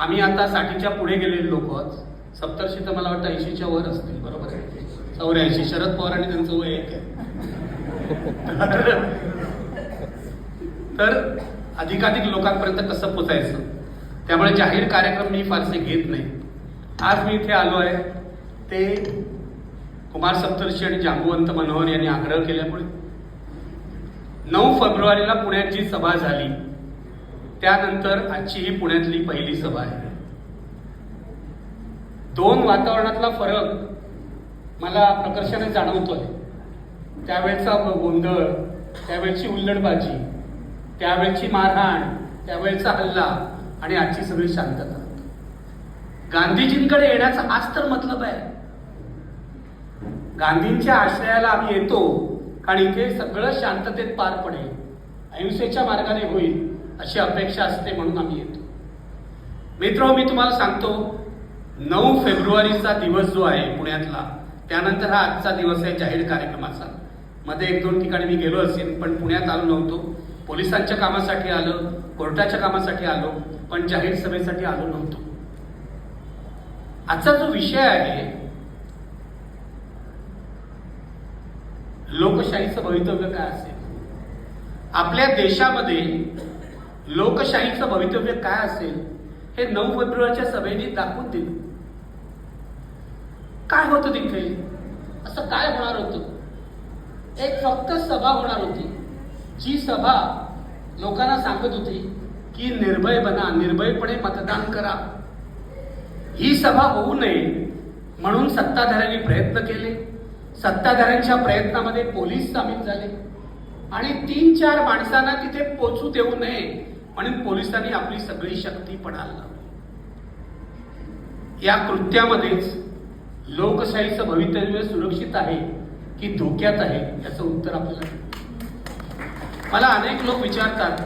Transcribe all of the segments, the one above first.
आम्ही आता साठीच्या पुढे गेलेले लोक आहोत. सप्तर्षी तर मला वाटतं ऐंशीच्या वर असतील बरोबर आहे. चौऱ्याऐंशी शरद पवार आणि त्यांचं वय एक आहे. तर अधिकाधिक लोकांपर्यंत कसं पोचायचं? त्यामुळे जाहीर कार्यक्रम मी फारसे घेत नाही. आज मी इथे आलो आहे. ते कुमार सप्तर्षी आणि जांबुवंत मनोहर यांनी आग्रह केल्यामुळे. नऊ फेब्रुवारीला पुण्यात जी सभा झाली. त्यानंतर आजची ही पुण्यातली पहिली सभा आहे. दोन वातावरणातला फरक मला प्रकर्षाने जाणवतोय. त्यावेळचा गोंधळ त्यावेळची उल्लडबाजी त्यावेळची मारहाण त्यावेळचा हल्ला आणि आजची सगळी शांतता. गांधीजींकडे येण्याचा आज तर मतलब आहे. गांधींच्या आश्रयाला आम्ही येतो कारण इथे सगळं शांततेत पार पडेल. अहिंसेच्या मार्गाने होईल. अशी अपेक्षा असते म्हणून आम्ही येतो. मित्र मी तुम्हाला सांगतो नऊ फेब्रुवारीचा दिवस जो आहे पुण्यातला त्यानंतर हा आजचा दिवस आहे जाहीर कार्यक्रमाचा. मध्ये एक दोन ठिकाणी मी गेलो असेल पण पुण्यात आलो नव्हतो. पोलिसांच्या कामासाठी आलो कोर्टाच्या कामासाठी आलो पण जाहीर सभेसाठी आलो नव्हतो. आजचा जो विषय आहे लोकशाहीचं भवितव्य काय असेल? आपल्या देशामध्ये लोकशाहीचं भवितव्य काय असेल हे नऊ फेब्रुवारीच्या सभेने दाखवून दिलं. काय होतं तिथे? असं काय होणार होतं? एक फक्त सभा होणार होती. जी सभा लोकांना सांगत होती की निर्भय बना निर्भयपणे मतदान करा. ही सभा होऊ नये म्हणून सत्ताधाऱ्यांनी प्रयत्न केले. सत्ताधाऱ्यांच्या प्रयत्नामध्ये पोलीस सामील झाले. आणि तीन चार माणसांना तिथे पोचू देऊ नये म्हणून पोलिसांनी आपली सगळी शक्ती पणाला लावली. या कृत्यामध्येच लोकशाहीचं भवितव्य सुरक्षित आहे की धोक्यात आहे याचं उत्तर आपल्याला मला अनेक लोक विचारतात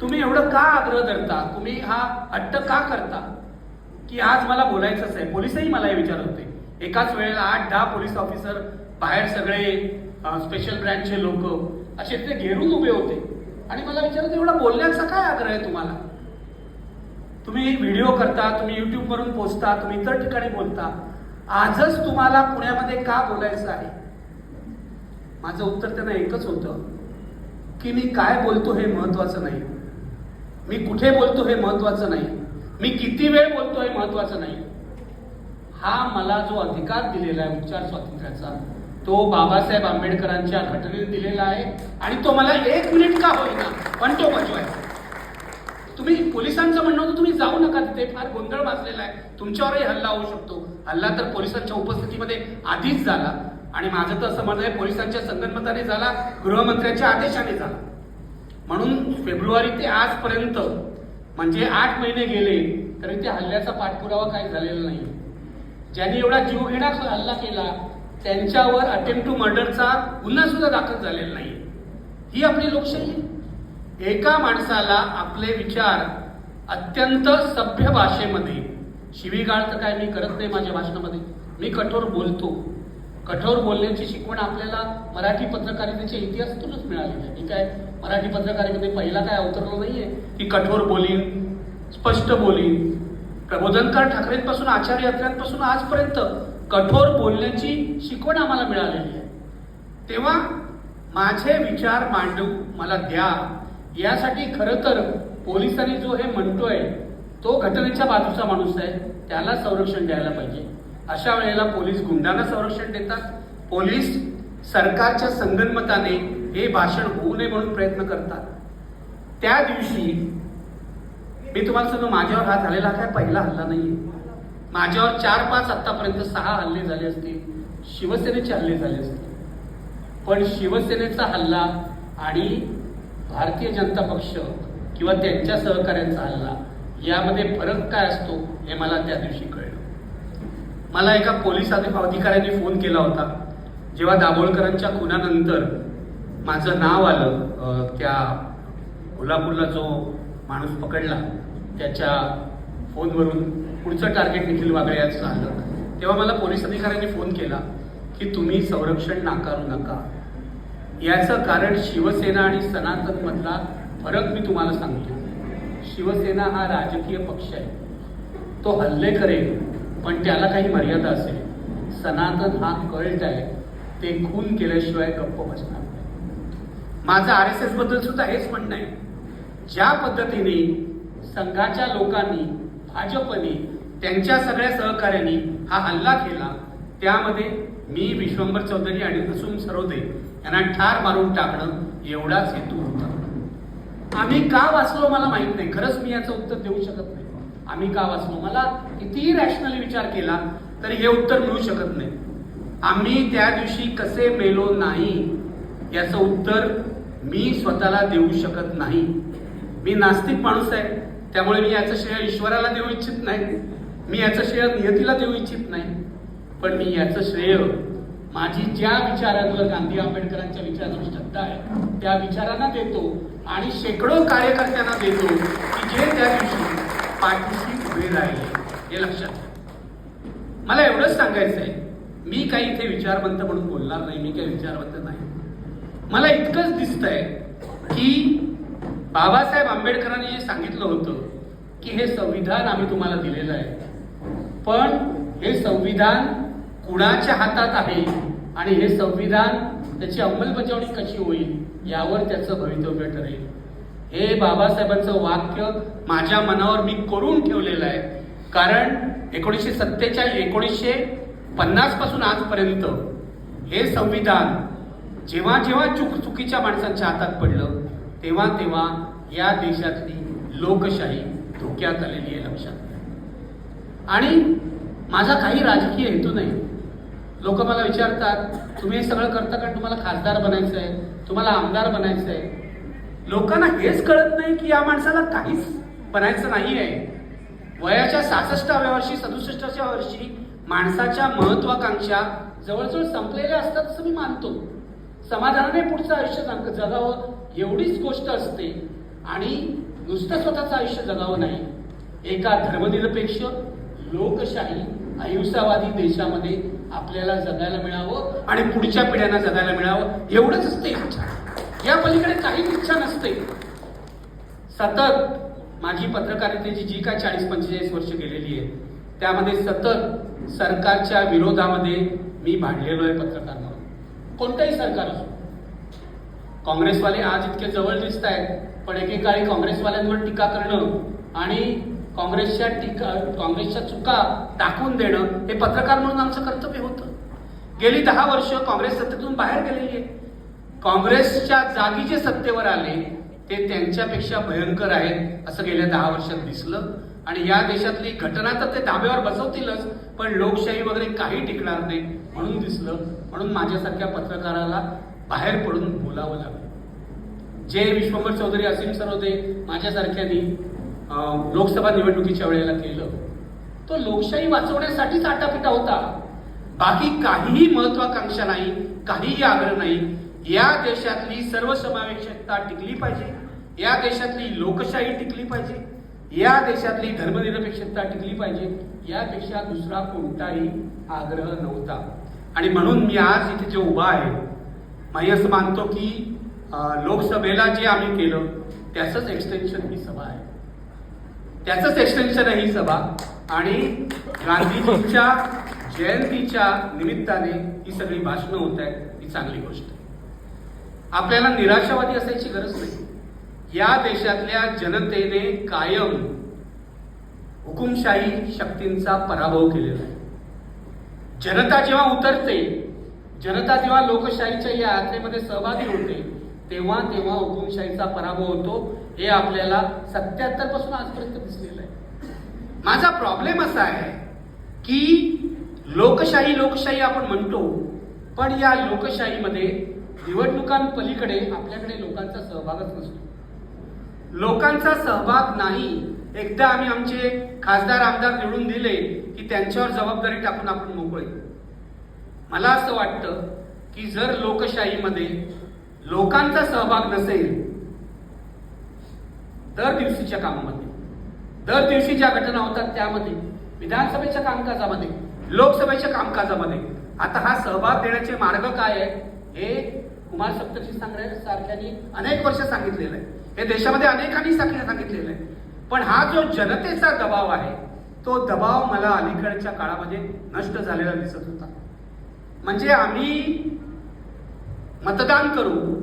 तुम्ही एवढं का आग्रह धरता? तुम्ही हा हट्ट का करता? की आज मला बोलायचंच आहे. पोलिसही मला हे विचारत होते. एकाच वेळेला आठ दहा पोलीस ऑफिसर बाहेर सगळे स्पेशल ब्रँचचे लोक असे ते घेरून उभे होते. आणि मला विचारत एवढा बोलण्याचा काय आग्रह आहे तुम्हाला? तुम्ही व्हिडिओ करता तुम्ही युट्यूबवरून पोचता तुम्ही इतर ठिकाणी बोलता. आजच तुम्हाला पुण्यामध्ये का बोलायचं आहे? माझं उत्तर त्यांना एकच होतं की मी काय बोलतो हे महत्वाचं नाही. मी कुठे बोलतो हे महत्वाचं नाही. मी किती वेळ बोलतो हे महत्वाचं नाही. हा मला जो अधिकार दिलेला आहे उच्चार स्वातंत्र्याचा तो बाबासाहेब आंबेडकरांच्या घटनेने दिलेला आहे आणि तो मला एक मिनिट का होईना पण तो बजवायचा तुम्ही पोलिसांचं म्हणणं होतं तुम्ही जाऊ नका तिथे फार गोंधळ माजलेला आहे. तुमच्यावरही हल्ला होऊ शकतो. हल्ला तर पोलिसांच्या उपस्थितीमध्ये आधीच झाला आणि माझं तर असं म्हणणं आहे पोलिसांच्या संगनमताने झाला गृहमंत्र्यांच्या आदेशाने झाला. म्हणून फेब्रुवारी ते आजपर्यंत म्हणजे आठ महिने गेले तरी त्या हल्ल्याचा पाठपुरावा काही झालेला नाही. ज्यांनी एवढा जीवघेणा हल्ला केला. त्यांच्यावर अटेम्प्ट टू मर्डरचा गुन्हा सुद्धा दाखल झालेला नाही ही आपली लोकशाही आहे. एका माणसाला आपले विचार अत्यंत सभ्य भाषेमध्ये शिवीगाळ तर काय मी करत नाही माझ्या भाषणामध्ये मी कठोर बोलतो. कठोर बोलण्याची शिकवण आपल्याला मराठी पत्रकारितेच्या इतिहासातूनच मिळालेली आहे. ठीक आहे? मराठी पत्रकारितेमध्ये पहिला काय अवतरलो नाहीये? की कठोर बोलीन स्पष्ट बोलीन प्रबोधनकार ठाकरेंपासून आचार्य यात्र्यांपासून आजपर्यंत कठोर बोलण्याची शिकवण आम्हाला मिळालेली आहे. तेव्हा माझे विचार मांडू मला द्या. यासाठी खरं तर पोलिसांनी जो हे म्हणतोय तो घटनेच्या बाजूचा माणूस आहे. त्याला संरक्षण द्यायला पाहिजे. अशा वेळेला पोलीस गुंडांना संरक्षण देतात. पोलीस सरकारच्या संगनमताने हे भाषण होऊ नये म्हणून प्रयत्न करतात. त्या दिवशी मी तुम्हाला सांगतो माझ्यावर हा झालेला काय पहिला हल्ला नाहीये. माझ्यावर चार पाच आतापर्यंत सहा हल्ले झाले असतील शिवसेनेचे हल्ले झाले असतील. पण शिवसेनेचा हल्ला आणि भारतीय जनता पक्ष किंवा त्यांच्या सहकार्यांचा हल्ला यामध्ये फरक काय असतो हे मला त्या दिवशी कळलं. मला एका पोलीस अधि- अधिकाऱ्याने फोन केला होता. जेव्हा दाभोळकरांच्या खुनानंतर माझं नाव आलं त्या कोल्हापूरला जो माणूस पकडला त्याच्या फोनवरून पुढचं टार्गेट निखिल वागळे याचं आलं तेव्हा मला पोलीस अधिकाऱ्यांनी फोन केला की तुम्ही संरक्षण नाकारू नका. याचं कारण शिवसेना आणि सनातनमधला फरक मी तुम्हाला सांगतो. शिवसेना हा राजकीय पक्ष आहे. तो हल्ले करेल पण त्याला काही मर्यादा असेल. सनातन हा कळट आहे. ते खून केल्याशिवाय गप्प बसणार नाही. माझं आर एस एसबद्दल सुद्धा हेच म्हणणं आहे. ज्या पद्धतीने संघाच्या लोकांनी भाजपने त्यांच्या सगळ्या सहकार्यांनी हा हल्ला केला. त्यामध्ये मी विश्वंभर चौधरी आणि कुसुम सरोदे यांना ठार मारून टाकणं एवढाच हेतू होता. आम्ही का वाचलो मला माहीत नाही. खरंच मी याचं उत्तर देऊ शकत नाही. आम्ही का वाचलो? मला कितीही रॅशनली विचार केला तरी हे उत्तर मिळू शकत नाही. आम्ही त्या दिवशी कसे मेलो नाही याचं उत्तर मी स्वतःला देऊ शकत नाही. मी नास्तिक माणूस आहे. त्यामुळे मी याचं श्रेय ईश्वराला देऊ इच्छित नाही. मी याचं श्रेय नियतीला देऊ इच्छित नाही. पण मी याचं श्रेय माझी ज्या विचारांवर गांधी आंबेडकरांच्या विचारांवर श्रद्धा आहे त्या विचारांना देतो आणि शेकडो कार्यकर्त्यांना देतो की जे त्या दिवशी पाठीशी उभे राहिले. हे लक्षात घ्या मला एवढंच सांगायचं आहे मी काही इथे विचारवंत म्हणून बोलणार नाही मी काही विचारवंत नाही. मला इतकंच दिसतंय की बाबासाहेब आंबेडकरांनी जे सांगितलं होतं की हे संविधान आम्ही तुम्हाला दिलेलं आहे. पण हे संविधान कुणाच्या हातात आहे आणि हे संविधान त्याची अंमलबजावणी कशी होईल यावर त्याचं भवितव्य ठरेल. हे बाबासाहेबांचं वाक्य माझ्या मनावर मी करून ठेवलेलं आहे. कारण एकोणीसशे सत्तेचाळीस एकोणीसशे पन्नासपासून आजपर्यंत हे संविधान जेव्हा जेव्हा चुक चुकीच्या माणसांच्या हातात पडलं तेव्हा तेव्हा या देशातली लोकशाही धोक्यात आलेली आहे लक्षात. आणि माझा काही राजकीय हेतू नाही. लोक मला विचारतात तुम्ही हे सगळं करता कारण तुम्हाला खासदार बनायचं आहे तुम्हाला आमदार बनायचं आहे लोकांना हेच कळत नाही की या माणसाला काहीच बनायचं नाही आहे वयाच्या सासष्टाव्या वर्षी सदुसष्टाच्या वर्षी माणसाच्या महत्वाकांक्षा जवळजवळ संपलेल्या असतात असं मी मानतो. समाधानाने पुढचं आयुष्य जगावं एवढीच गोष्ट असते आणि नुसतं स्वतःचं आयुष्य जगावं नाही. एका धर्मनिरपेक्ष लोकशाही अहिंसावादी देशामध्ये आपल्याला जगायला मिळावं आणि पुढच्या पिढ्यांना जगायला मिळावं एवढंच असते इच्छा या पलीकडे काही इच्छा नसते. सतत माझी पत्रकारितेची जी काय चाळीस पंचेचाळीस वर्ष गेलेली आहे त्यामध्ये सतत सरकारच्या विरोधामध्ये मी भांडलेलो आहे पत्रकार म्हणून कोणतंही सरकार असो काँग्रेसवाले आज इतके जवळ दिसत आहेत पण एकेकाळी काँग्रेसवाल्यांवर टीका करणं आणि काँग्रेसच्या टीका काँग्रेसच्या चुका दाखवून देणं हे पत्रकार म्हणून आमचं कर्तव्य होतं. गेली दहा वर्ष काँग्रेस सत्तेतून बाहेर गेलेली आहे. काँग्रेसच्या जागी जे सत्तेवर आले ते त्यांच्यापेक्षा भयंकर आहेत असं गेल्या दहा वर्षात दिसलं. आणि या देशातली घटना तर ते धाब्यावर बसवतीलच पण लोकशाही वगैरे काही टिकणार नाही म्हणून दिसलं. म्हणून माझ्यासारख्या पत्रकाराला बाहेर पडून बोलावं लागलं. जे विश्वंभर चौधरी असीम सरोदे माझ्यासारख्यांनी अं, लोकसभा निवडणुकीच्या वेळेला केलं. तो लोकशाही वाचवण्यासाठीच आटापिटा होता. बाकी काहीही महत्वाकांक्षा नाही काहीही आग्रह नाही. या देशातली सर्वसमावेशकता टिकली पाहिजे. या देशातली लोकशाही टिकली पाहिजे. या देशातली धर्मनिरपेक्षता टिकली पाहिजे. यापेक्षा दुसरा कोणताही आग्रह नव्हता. आणि म्हणून मी आज इथे जे उभा आहे मी असं मानतो की लोकसभेला जे आम्ही केलं त्याचंच एक्सटेन्शन ही सभा आहे. त्याचंच एक्सटेन्शन आहे ही सभा. आणि गांधीजींच्या जयंतीच्या निमित्ताने ही सगळी भाषणं होत आहेत ही चांगली गोष्ट. आहे आपल्याला निराशावादी असायची गरज नाही. या देशातल्या जनतेने कायम हुकुमशाही शक्तींचा पराभव केलेला आहे. जनता जेव्हा उतरते जनता जेव्हा लोकशाहीच्या या यात्रेमध्ये सहभागी होते तेव्हा तेव्हा हुकुमशाहीचा पराभव होतो. हे आपल्याला सत्याहत्तरपासून आजपर्यंत दिसलेलं आहे. माझा प्रॉब्लेम असा आहे की लोकशाही लोकशाही आपण म्हणतो पण या लोकशाहीमध्ये निवडणुकांपलीकडे आपल्याकडे लोकांचा सहभागच नसतो. लोकांचा सहभाग नाही. एकदा आम्ही आमचे खासदार आमदार निवडून दिले की त्यांच्यावर जबाबदारी टाकून आपण मोकळे. मला असं वाटतं की जर लोकशाहीमध्ये लोकांचा सहभाग नसेल दर दिवशीच्या कामामध्ये दर दिवशी ज्या घटना होतात त्यामध्ये विधानसभेच्या कामकाजामध्ये लोकसभेच्या कामकाजामध्ये आता हा सहभाग देण्याचे मार्ग काय आहे हे कुमार सप्तशी सांगण्या सारख्यांनी अनेक वर्ष सांगितलेलं आहे. हे देशामध्ये अनेकांनी सांगितलेलं आहे. पण हा जो जनतेचा दबाव आहे तो दबाव मला अलीकडच्या काळामध्ये नष्ट झालेला दिसत होता. म्हणजे आम्ही मतदान करू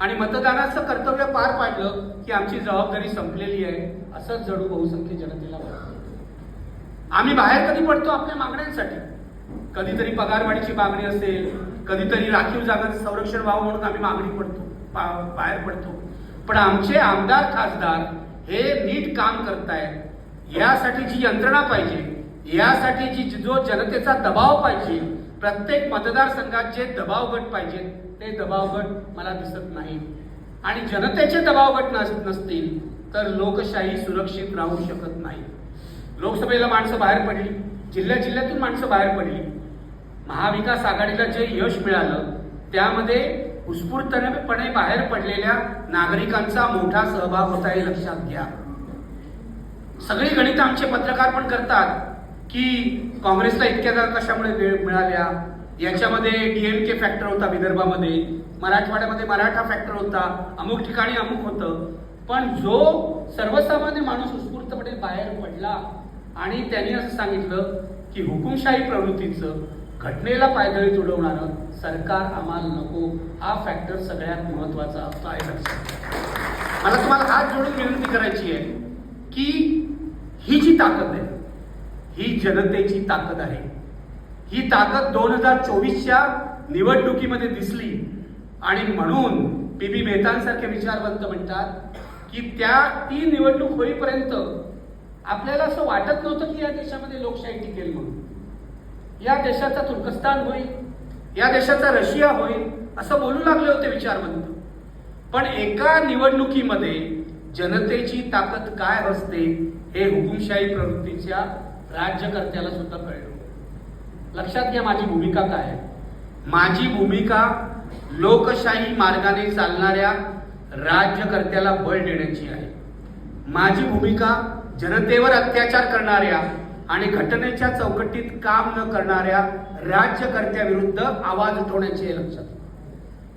आणि मतदानाचं कर्तव्य पार पाडलं की आमची जबाबदारी संपलेली आहे असंच जडू बहुसंख्य जनतेला वाटतं. आम्ही बाहेर कधी पडतो आपल्या मागण्यांसाठी? कधीतरी पगारवाढीची मागणी असेल कधीतरी राखीव जागा संरक्षण व्हावं म्हणून आम्ही मागणी पडतो पा- बाहेर पडतो. पण आमचे आमदार खासदार हे नीट काम करतायत. यासाठी जी यंत्रणा पाहिजे यासाठी जी जो जनतेचा दबाव पाहिजे प्रत्येक मतदारसंघात जे दबाव गट पाहिजेत ते दबाव गट मला दिसत नाही. आणि जनतेचे दबाव गट नस- नसतील तर लोकशाही सुरक्षित राहू शकत नाही. लोकसभेला माणसं बाहेर पडली जिल्ह्या जिल्ह्यातून माणसं बाहेर पडली. महाविकास आघाडीला जे यश मिळालं त्यामध्ये उत्स्फूर्तपणे बाहेर पडलेल्या नागरिकांचा मोठा सहभाग होता हे लक्षात घ्या. सगळी गणित आमचे पत्रकार पण करतात. की काँग्रेसला इतक्या जागा कशामुळे वेळ मिळाल्या? याच्यामध्ये डीएमके फॅक्टर होता विदर्भामध्ये. मराठवाड्यामध्ये मराठा फॅक्टर होता. अमुक ठिकाणी अमुक होतं. पण जो सर्वसामान्य माणूस उत्स्फूर्तपणे बाहेर पडला आणि त्यांनी असं सांगितलं की हुकुमशाही प्रवृत्तीचं घटनेला पायदळी तुडवणारं सरकार आम्हाला नको. हा फॅक्टर सगळ्यात महत्त्वाचा असतो आहे. मला तुम्हाला हात जोडून विनंती करायची आहे की ही जी ताकद आहे ही जनतेची ताकद आहे. ही ताकद दोन हजार चोवीसच्या निवडणुकीमध्ये दिसली आणि म्हणून पी बी मेहतांसारखे विचारवंत म्हणतात की त्या ती निवडणूक होईपर्यंत आपल्याला असं वाटत नव्हतं की या देशामध्ये लोकशाही टिकेल म्हणून. या देशाचा तुर्कस्तान होईल या देशाचा रशिया होईल असं बोलू लागले होते विचारवंत. पण एका निवडणुकीमध्ये जनतेची ताकद काय असते हे हुकुमशाही प्रवृत्तीच्या राज्यकर्त्याला सुद्धा कळलं. लक्षात घ्या माझी भूमिका काय आहे. माझी भूमिका लोकशाही मार्गाने चालणाऱ्या राज्यकर्त्याला बळ देण्याची आहे. माझी भूमिका जनतेवर अत्याचार करणाऱ्या आणि घटनेच्या चौकटीत काम न करणाऱ्या राज्यकर्त्याविरुद्ध आवाज उठवण्याची आहे लक्षात.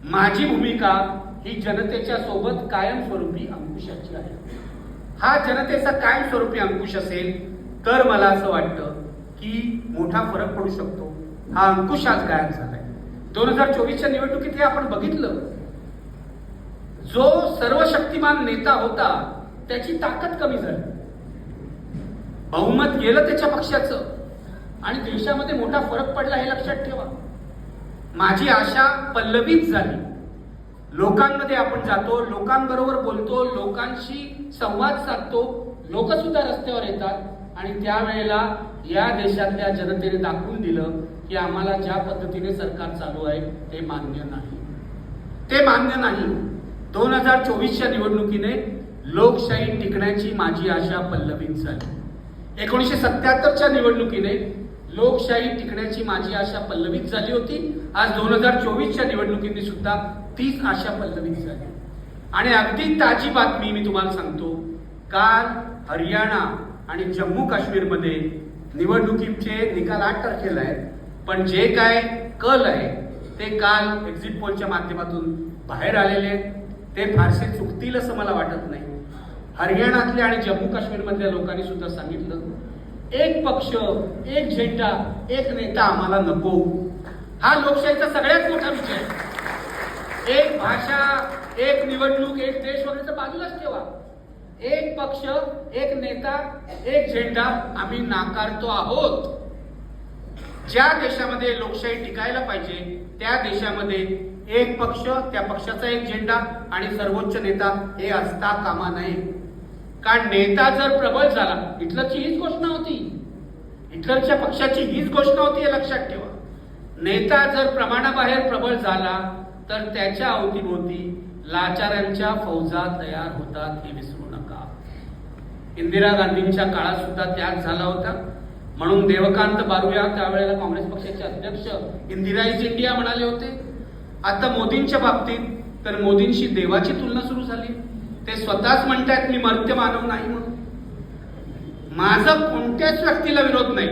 माझी भूमिका ही जनतेच्या सोबत कायमस्वरूपी अंकुशाची आहे. हा जनतेचा कायमस्वरूपी अंकुश असेल तर मला असं वाटतं की मोठा फरक पडू शकतो. हा अंकुश आज गायब झालाय. दोन हजार चोवीसच्या निवडणुकीत हे आपण बघितलं. जो सर्वशक्तिमान नेता होता त्याची ताकद कमी झाली. बहुमत गेलं त्याच्या पक्षाचं. आणि देशामध्ये मोठा फरक पडला हे लक्षात ठेवा. माझी आशा पल्लवीत झाली. लोकांमध्ये आपण जातो लोकांबरोबर बोलतो लोकांशी संवाद साधतो. लोक सुद्धा रस्त्यावर येतात. आणि त्यावेळेला या देशातल्या जनतेने दाखवून दिलं की आम्हाला ज्या पद्धतीने सरकार चालू आहे ते मान्य नाही. ते मान्य नाही. दोन हजार चोवीसच्या निवडणुकीने लोकशाही टिकण्याची माझी आशा पल्लवीत झाली. एकोणीसशे सत्याहत्तरच्या निवडणुकीने लोकशाही टिकण्याची माझी आशा पल्लवीत झाली होती. आज दोन हजार चोवीसच्या निवडणुकीने सुद्धा तीच आशा पल्लवीत झाली. आणि अगदी ताजी बातमी मी तुम्हाला सांगतो. काल हरियाणा आणि जम्मू काश्मीरमध्ये निवडणुकीचे निकाल आठ तारखेला आहेत. पण जे काय कल आहे ते काल एक्झिट पोलच्या माध्यमातून बाहेर आलेले आहेत. ते फारसे चुकतील असं मला वाटत नाही. हरियाणातल्या आणि जम्मू काश्मीरमधल्या लोकांनी सुद्धा सांगितलं एक पक्ष एक झेंडा एक नेता आम्हाला नको. हा लोकशाहीचा सगळ्यात मोठा विषय एक भाषा एक निवडणूक एक देश वगैरेचं बाजूलाच ठेवा. एक पक्ष एक नेता एक झेंडा आम्ही नाकारतो आहोत. ज्या देशामध्ये लोकशाही टिकायला पाहिजे त्या देशामध्ये एक पक्ष त्या पक्षाचा एक झेंडा आणि सर्वोच्च नेता हे असता कामा नये. कारण नेता जर प्रबळ झाला हिटलरची हीच घोषणा होती. हिटलरच्या पक्षाची हीच घोषणा होती हे लक्षात ठेवा. नेता जर प्रमाणाबाहेर प्रबळ झाला तर त्याच्या अवतीभोवती लाचारांच्या फौजा तयार होतात हे विसरू इंदिरा गांधींच्या काळात सुद्धा त्याग झाला होता. म्हणून देवकांत बारुया त्यावेळेला काँग्रेस पक्षाचे अध्यक्ष इंदिरा इज इंडिया म्हणाले होते. आता मोदींच्या बाबतीत तर मोदींशी देवाची तुलना सुरू झाली. ते स्वतःच म्हणतात मी मर्त्य मानव नाही म्हणून. माझा कोणत्याच व्यक्तीला विरोध नाही.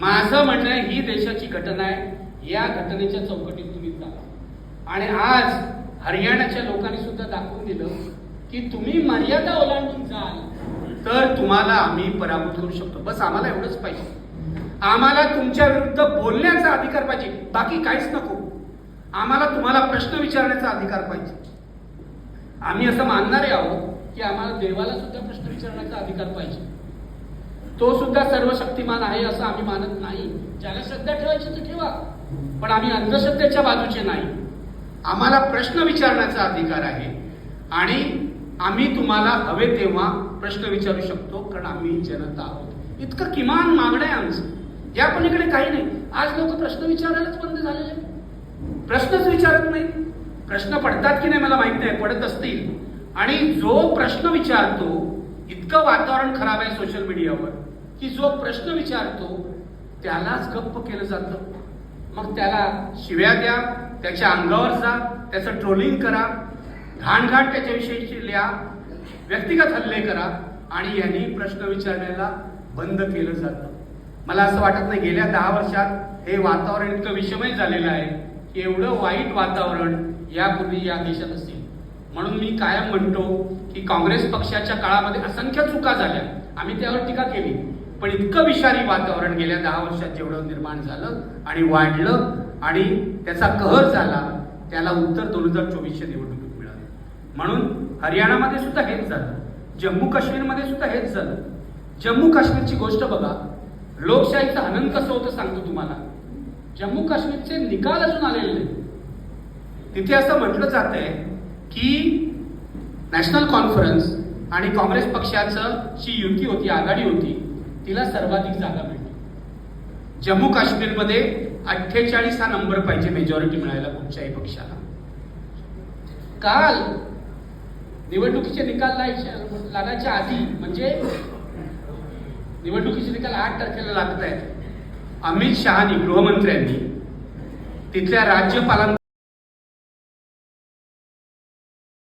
माझं म्हणणं ही देशाची घटना आहे. या घटनेच्या चौकटीत तुम्ही जा. आणि आज हरियाणाच्या लोकांनी सुद्धा दाखवून दिलं की तुम्ही मर्यादा ओलांडून जाल. तर तुम्हाला आम्ही पराभूत करू शकतो. बस आम्हाला एवढंच पाहिजे. आम्हाला तुमच्या विरुद्ध बोलण्याचा अधिकार पाहिजे. बाकी काहीच नको. आम्हाला तुम्हाला प्रश्न विचारण्याचा अधिकार पाहिजे. आम्ही असं मानणारे आहोत की आम्हाला देवाला सुद्धा प्रश्न विचारण्याचा अधिकार पाहिजे. तो सुद्धा सर्वशक्तिमान आहे असं आम्ही मानत नाही. ज्याला श्रद्धा ठेवायची तर ठेवा. पण आम्ही अंधश्रद्धेच्या बाजूचे नाही. आम्हाला प्रश्न विचारण्याचा अधिकार आहे. आणि आम्ही तुम्हाला हवे तेव्हा प्रश्न विचारू शकतो कारण आम्ही जनता आहोत. इतकं किमान मागणं आहे आमचं. या पलीकडे काही नाही. आज लोक प्रश्न विचारायलाच बंद झालेले प्रश्नच विचारत नाही. प्रश्न पडतात की नाही मला माहीत नाही पडत असतील. आणि जो प्रश्न विचारतो इतकं वातावरण खराब आहे सोशल मीडियावर की जो प्रश्न विचारतो त्यालाच गप्प केलं जातं. मग त्याला शिव्या द्या त्याच्या अंगावर जा त्याचं ट्रोलिंग करा घाणघाट त्याच्याविषयीची लिहा व्यक्तिगत हल्ले करा आणि यांनी प्रश्न विचारण्याला बंद केलं जातं. मला असं वाटत नाही गेल्या दहा वर्षात हे वातावरण इतकं विषमय झालेलं आहे की एवढं वाईट वातावरण यापूर्वी या देशात असेल. म्हणून मी कायम म्हणतो की काँग्रेस पक्षाच्या काळामध्ये असंख्य चुका झाल्या. आम्ही त्यावर टीका केली. पण इतकं विषारी वातावरण गेल्या दहा वर्षात जेवढं निर्माण झालं आणि वाढलं आणि त्याचा कहर झाला त्याला उत्तर दोन हजार चोवीसच्या निवडणुकीत म्हणून हरियाणामध्ये सुद्धा हेच झालं. जम्मू काश्मीरमध्ये सुद्धा हेच झालं. जम्मू काश्मीरची गोष्ट बघा. लोकशाहीचं हनन कसं होतं सांगतो तुम्हाला. जम्मू काश्मीरचे निकाल अजून आलेले नाही तिथे असं म्हटलं जात आहे की नॅशनल कॉन्फरन्स आणि काँग्रेस पक्षाचं जी युती होती आघाडी होती तिला सर्वाधिक जागा मिळते जम्मू काश्मीरमध्ये अठ्ठेचाळीस हा नंबर पाहिजे मेजॉरिटी मिळायला कुठच्याही पक्षाला. काल निवडणुकीचे निकाल लागायच्या आधी म्हणजे निवडणुकीचे निकाल आठ तारखेला लागत आहेत अमित शहानी गृहमंत्र्यांनी तिथल्या राज्यपालांचा